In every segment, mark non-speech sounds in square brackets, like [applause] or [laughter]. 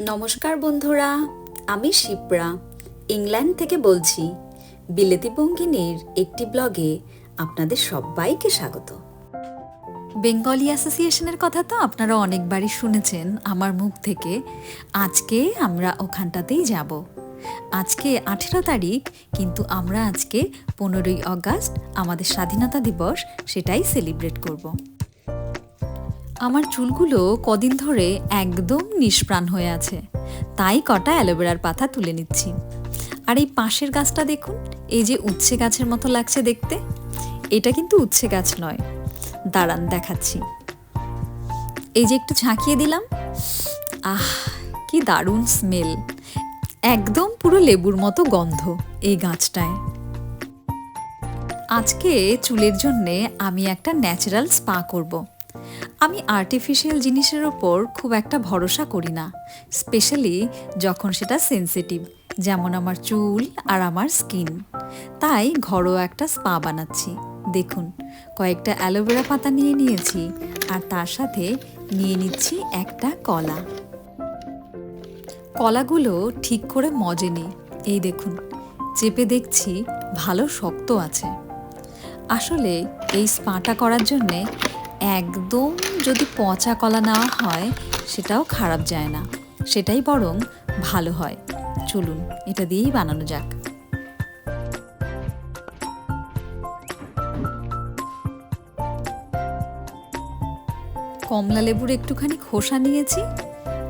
নমস্কার বন্ধুরা, আমি শিপ্রা, ইংল্যান্ড থেকে বলছি। বিলেতি বঙ্গিনীর একটি ব্লগে আপনাদের সবাইকে স্বাগত। বেঙ্গলি অ্যাসোসিয়েশনের কথা তো আপনারা অনেকবারই শুনেছেন আমার মুখ থেকে। আজকে আমরা ওখানটাতেই যাব। আজকে আঠেরো তারিখ, কিন্তু আমরা আজকে পনেরোই অগাস্ট, আমাদের স্বাধীনতা দিবস, সেটাই সেলিব্রেট করব। আমার চুলগুলো কদিন ধরে একদম নিষ্প্রাণ হয়ে আছে। তাই কটা অ্যালোভেরার পাতা তুলে নিচ্ছি। আর এই পাশের গাছটা দেখুন, এই যে উচ্ছে গাছের মতো লাগছে দেখতে। এটা কিন্তু উচ্ছে গাছ নয়। দাঁড়ান, দেখাচ্ছি। এই যে একটু ঝাঁকিয়ে দিলাম। আহ, কি দারুণ স্মেল একদম পুরো লেবুর মতো গন্ধ এই গাছটায়। আজকে চুলের জন্যে আমি একটা ন্যাচারাল স্পা করব। আমি আর্টিফিশিয়াল জিনিসের ওপর খুব একটা ভরসা করি না স্পেশালি যখন সেটা সেন্সিটিভ যেমন আমার চুল আর আমার স্কিন তাই ঘরোয়া একটা স্পা বানাচ্ছি। দেখুন, কয়েকটা অ্যালোভেরা পাতা নিয়ে নিয়েছি আর তার সাথে নিয়ে নিচ্ছি একটা কলা। কলাগুলো ঠিক করে মজেনি এই দেখুন, চেপে দেখছি ভালো শক্ত আছে। আসলে এই স্পাটা করার জন্যে একদম যদি পচা কলা নেওয়া হয়, সেটাও খারাপ যায় না। সেটাই বরং ভালো হয়। চলুন, এটা দিয়েই বানানো যাক। কমলা লেবুর একটুখানি খোসা নিয়েছি,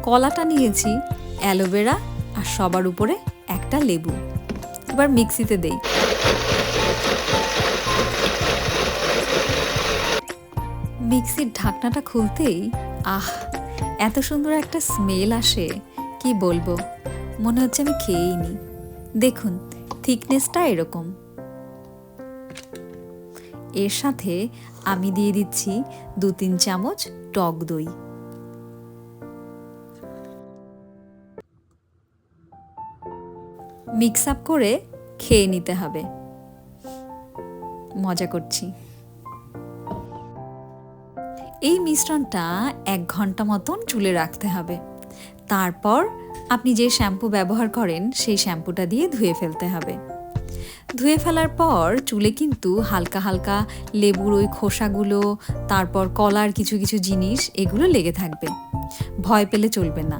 কলাটা নিয়েছি, অ্যালোভেরা আর সবার উপরে একটা লেবু। এবার মিক্সিতে দেই। মিক্সির ঢাকনাটা খুলতেই, আহ, এত সুন্দর একটা স্মেল আসে। কি বলব? মনে হচ্ছে আমি খেয়েই নি দেখুন থিকনেসটা এরকম। এর সাথে আমি দিয়ে দিচ্ছি দু তিন চামচ টক দই। মিক্স আপ করে খেয়ে নিতে হবে। মজা করছি। এই মিশ্রণটা এক ঘণ্টা মতন চুলে রাখতে হবে। তারপর আপনি যে শ্যাম্পু ব্যবহার করেন, সেই শ্যাম্পুটা দিয়ে ধুয়ে ফেলতে হবে। ধুয়ে ফেলার পর চুলে কিন্তু হালকা হালকা লেবুর ওই খোসাগুলো, তারপর কলার কিছু কিছু জিনিস, এগুলো লেগে থাকবে। ভয় পেলে চলবে না।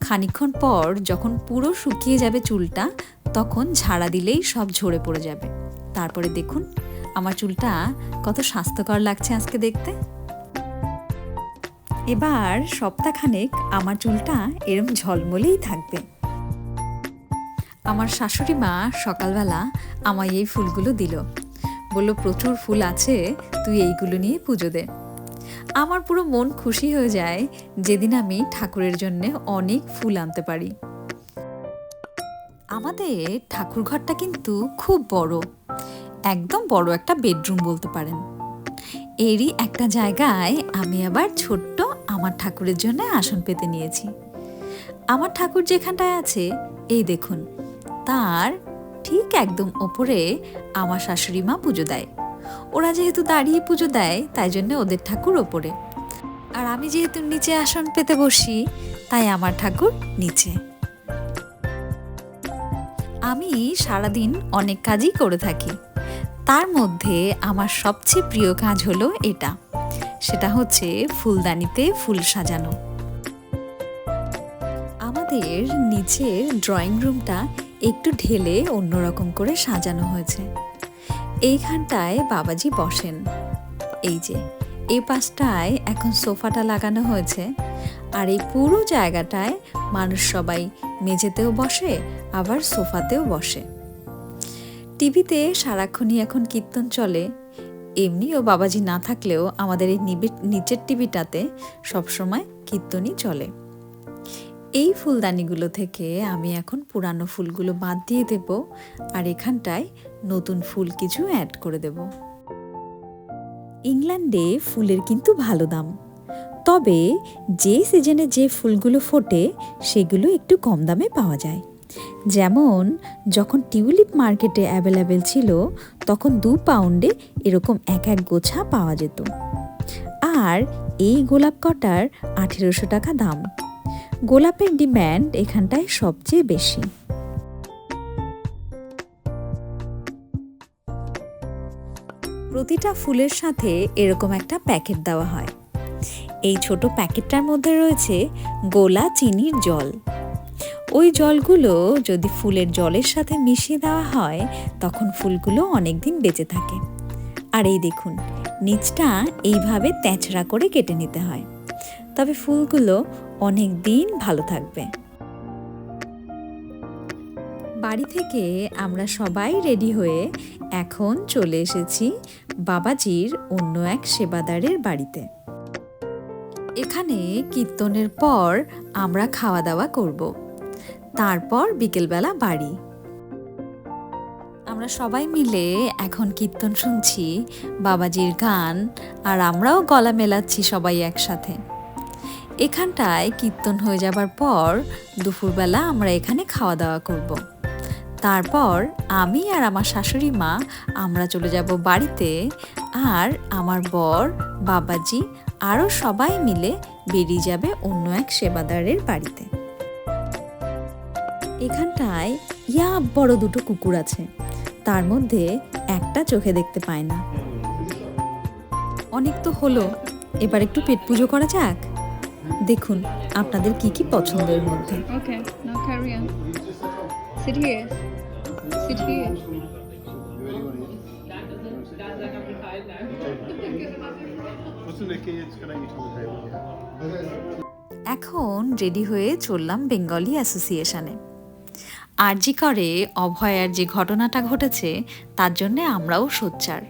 খানিক্ষণ পর যখন পুরো শুকিয়ে যাবে চুলটা, তখন ঝাড়া দিলেই সব ঝরে পড়ে যাবে। তারপরে দেখুন, আমার চুলটা কত স্বাস্থ্যকর লাগছে আজকে দেখতে। এবার সপ্তাহখানেক আমার চুলটা এরম ঝলমলেই থাকবে। আমার শাশুড়ি মা সকালবেলা আমায় এই ফুলগুলো দিল। বলল, প্রচুর ফুল আছে, তুই এইগুলো নিয়ে পুজো দে। আমার পুরো মন খুশি হয়ে যায় যেদিন আমি ঠাকুরের জন্য অনেক ফুল আনতে পারি। আমাদের ঠাকুর ঘরটা কিন্তু খুব বড়, একদম বড় একটা বেডরুম বলতে পারেন। এরই একটা জায়গায় আমি আবার ছোট্ট আমার ঠাকুরের জন্য আসন পেতে নিয়েছি। আমার ঠাকুর যেখানটায় আছে, এই দেখুন, তার ঠিক একদম ওপরে আমার শাশুড়ি মা পুজো দেয়। ওরা যেহেতু দাঁড়িয়ে পুজো দেয়, তাই জন্য ওদের ঠাকুর ওপরে। আর আমি যেহেতু নিচে আসন পেতে বসি, তাই আমার ঠাকুর নিচে। আমি সারাদিন অনেক কাজই করে থাকি। তার মধ্যে আমার সবচেয়ে প্রিয় কাজ হলো এটা। সেটা হচ্ছে ফুলদানিতে ফুল সাজানো। আমাদের নিচের ড্রয়িং রুমটা একটু ঢেলে অন্যরকম করে সাজানো হয়েছে। এইখানটায় বাবাজি বসেন। এই যে, এই পাশটায় এখন সোফাটা লাগানো হয়েছে। আর এই পুরো জায়গাটায় মানুষ সবাই মেঝেতেও বসে, আবার সোফাতেও বসে। টিভিতে সারাক্ষণই এখন কীর্তন চলে। এমনিও বাবাজি না থাকলেও আমাদের এই নিচের টিভিটাতে সবসময় কীর্তনই চলে। এই ফুলদানিগুলো থেকে আমি এখন পুরানো ফুলগুলো বাদ দিয়ে দেব আর এখানটায় নতুন ফুল কিছু অ্যাড করে দেব। ইংল্যান্ডে ফুলের কিন্তু ভালো দাম। তবে যে সিজনে যে ফুলগুলো ফোটে, সেগুলো একটু কম দামে পাওয়া যায়। যেমন, যখন টিউলিপ মার্কেটে অ্যাভেলেবেল ছিল, তখন দু পাউন্ডে এরকম এক এক গোছা পাওয়া যেত। আর এই গোলাপ কটার আঠেরোশো টাকা দাম। গোলাপের ডিম্যান্ড এখানটায় সবচেয়ে বেশি। প্রতিটা ফুলের সাথে এরকম একটা প্যাকেট দেওয়া হয়। এই ছোট প্যাকেটটার মধ্যে রয়েছে গোলা চিনির জল। ওই জলগুলো যদি ফুলের জলের সাথে মিশিয়ে দেওয়া হয়, তখন ফুলগুলো অনেক দিন বেঁচে থাকে। আর এই দেখুন, নিচটা এইভাবে তেঁচড়া করে কেটে নিতে হয়। তবে ফুলগুলো অনেক দিন ভালো থাকবে। বাড়ি থেকে আমরা সবাই রেডি হয়ে এখন চলে এসেছি বাবাজির অন্য এক সেবাদারের বাড়িতে। এখানে কীর্তনের পর আমরা খাওয়া দাওয়া করব। তারপর বিকেলবেলা বাড়ি। আমরা সবাই মিলে এখন কীর্তন শুনছি, বাবাজির গান, আর আমরাও গলা মেলাচ্ছি সবাই একসাথে। এখানটায় কীর্তন হয়ে যাবার পর দুপুরবেলা আমরা এখানে খাওয়া দাওয়া করব। তারপর আমি আর আমার শাশুড়ি মা আমরা চলে যাব বাড়িতে, আর আমার বর, বাবাজি, আরও সবাই মিলে বেরিয়ে যাবে অন্য এক সেবাদারের বাড়িতে। এখানটায় ইয়া বড় দুটো কুকুর আছে। তার মধ্যে একটা চোখে দেখতে পায় না। অনেক তো হলো এবার একটু পেট পুজো করা যাক। দেখুন আপনাদের কি কি পছন্দের মধ্যে. [laughs] এখন রেডি হয়ে চললাম বেঙ্গলি অ্যাসোসিয়েশনে আরজি করে অভয়ার যে ঘটনাটা ঘটেছে, তার জন্যে আমরাও সোচ্চার।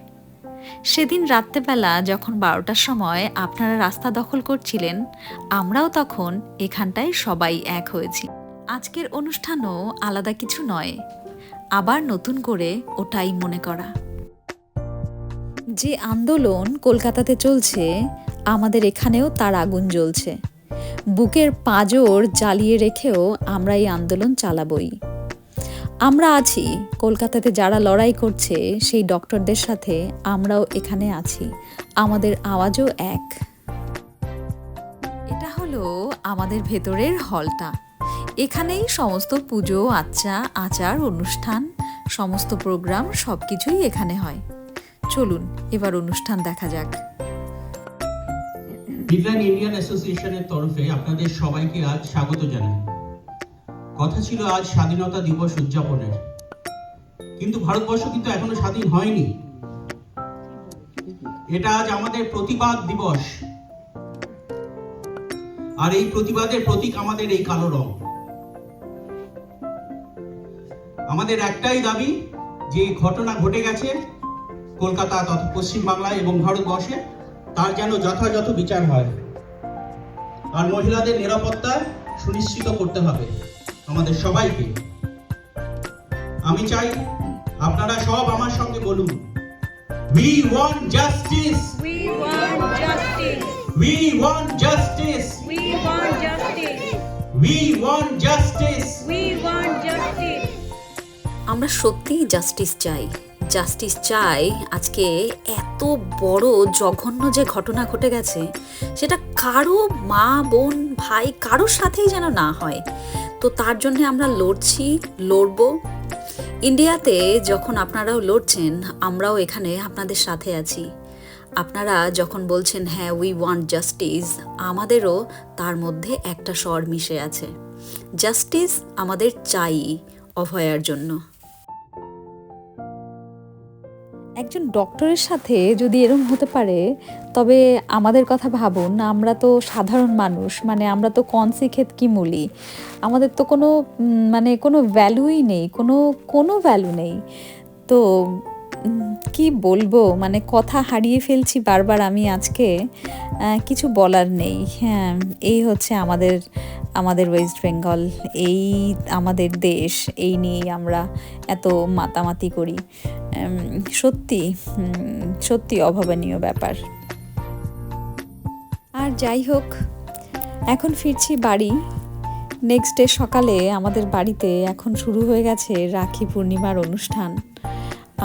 সেদিন রাত্রেবেলা যখন বারোটার সময় আপনারা রাস্তা দখল করছিলেন, আমরাও তখন এখানটায় সবাই এক হয়েছি। আজকের অনুষ্ঠানও আলাদা কিছু নয়, আবার নতুন করে ওটাই মনে করা। যে আন্দোলন কলকাতাতে চলছে, আমাদের এখানেও তার আগুন জ্বলছে। বুকের পাঁজর জ্বালিয়ে রেখেও আমরা এই আন্দোলন চালাবই। আমরা আছি, কলকাতাতে যারা লড়াই করছে সেই ডক্টরদের সাথে, আমরাও এখানে আছি। আমাদের আওয়াজও এক। এটা হলো আমাদের ভেতরের হলটা। এখানেই সমস্ত পুজো আচ্চা আচার, অনুষ্ঠান, সমস্ত প্রোগ্রাম সব কিছুই এখানে হয়। চলুন, এবার অনুষ্ঠান দেখা যাক। ইন্ডিয়ান অ্যাসোসিয়েশনের তরফে আপনাদের সবাইকে আজ স্বাগত জানাই। কথা ছিল আজ স্বাধীনতা দিবস উদযাপনের। কিন্তু ভারতবর্ষ কিন্তু এখনও স্বাধীন হয়নি। এটা আজ আমাদের প্রতিবাদ দিবস। আর এই প্রতিবাদের প্রতীক আমাদের এই কালো রং। আমাদের একটাই দাবি, যে ঘটনা ঘটে গেছে কলকাতা তথা পশ্চিমবাংলায় এবং ভারতবর্ষে, তার যেন যথাযথ বিচার হয়। আর মহিলাদের নিরাপত্তা সুনিশ্চিত করতে হবে। আমাদের সবাইকে আমি চাই আপনারা সব আমার সঙ্গে বলুন we want justice We want justice. We want justice We want justice. We want justice We want justice. আমরা সত্যিই জাস্টিস চাই জাস্টিস চাই আজকে এত বড় জঘন্য যে ঘটনা ঘটে গেছে সেটা কারও মা বোন ভাই কারোর সাথেই যেন না হয় তো তার জন্য আমরা লড়ছি, লড়বো। ইন্ডিয়াতে যখন আপনারাও লড়ছেন, আমরাও এখানে আপনাদের সাথে আছি। আপনারা যখন বলছেন হ্যাঁ উই ওয়ান্ট জাস্টিস আমাদেরও তার মধ্যে একটা স্বর মিশে আছে। জাস্টিস আমাদের চাই অভয়ার জন্য। একজন ডক্টরের সাথে যদি এরম হতে পারে, তবে আমাদের কথা ভাবুন, আমরা তো সাধারণ মানুষ মানে আমরা তো কনসি ক্ষেত কি মূলি? আমাদের তো কোনো মানে কোনো ভ্যালুই নেই, কোনো কোনো ভ্যালু নেই। তো কি বলব? মানে কথা হারিয়ে ফেলছি বারবার আমি আজকে। কিছু বলার নেই। হ্যাঁ এই হচ্ছে আমাদের আমাদের ওয়েস্ট বেঙ্গল এই আমাদের দেশ, এই নিয়েই আমরা এত মাতামাতি করি। সত্যি সত্যি অভাবনীয় ব্যাপার। আর যাই হোক, এখন ফিরছি বাড়ি। নেক্সট ডে সকালে আমাদের বাড়িতে এখন শুরু হয়ে গেছে রাখি পূর্ণিমার অনুষ্ঠান।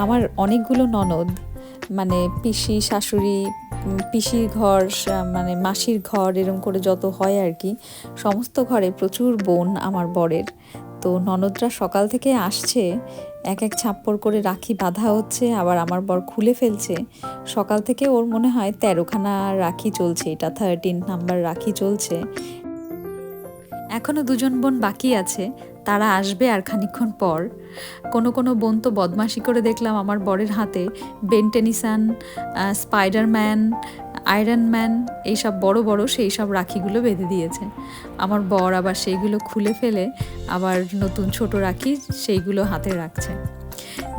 আমার অনেকগুলো ননদ মানে পিসি, শাশুড়ি পিসির ঘর মানে মাসির ঘর এরম করে যত হয় আর কি, সমস্ত ঘরে প্রচুর বোন আমার বরের। তো ননদরা সকাল থেকে আসছে, এক এক ছাপ্পর করে রাখি বাঁধা হচ্ছে, আবার আমার বর খুলে ফেলছে। সকাল থেকে ওর মনে হয় তেরোখানা রাখি চলছে, এটা থার্টিন নাম্বার রাখি চলছে। এখনও দুজন বোন বাকি আছে তারা আসবে আর খানিকক্ষণ পর, কোনো কোনো বোন তো বদমাশি করে দেখলাম আমার বরের হাতে বেনটেনিসান স্পাইডারম্যান, আয়রন ম্যান, এইসব বড় বড় সেই সব রাখিগুলো বেঁধে দিয়েছে। আমার বর আবার সেইগুলো খুলে ফেলে, আবার নতুন ছোট রাখি সেইগুলো হাতে রাখছে।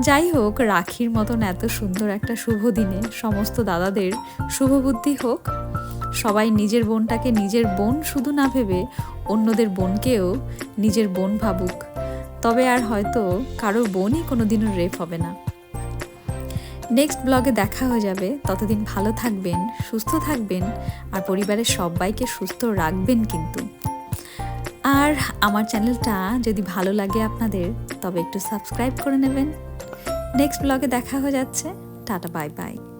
যাই হোক, রাখির মতন এত সুন্দর একটা শুভ দিনে সমস্ত দাদাদের শুভ বুদ্ধি হোক সবাই নিজের বোনটাকে নিজের বোন শুধু না ভেবে অন্যদের বোনকেও নিজের বোন ভাবুক। তবে আর হয়তো কারোর বোনই কোনোদিনও রেপ হবে না। নেক্সট ব্লগে দেখা হয়ে যাবে। ততদিন ভালো থাকবেন, সুস্থ থাকবেন আর পরিবারের সবাইকে সুস্থ রাখবেন কিন্তু। আর আমার চ্যানেলটা যদি ভালো লাগে আপনাদের, তবে একটু সাবস্ক্রাইব করে নেবেন। নেক্সট ব্লগে দেখা হয়ে যাচ্ছে। Tata, bye bye.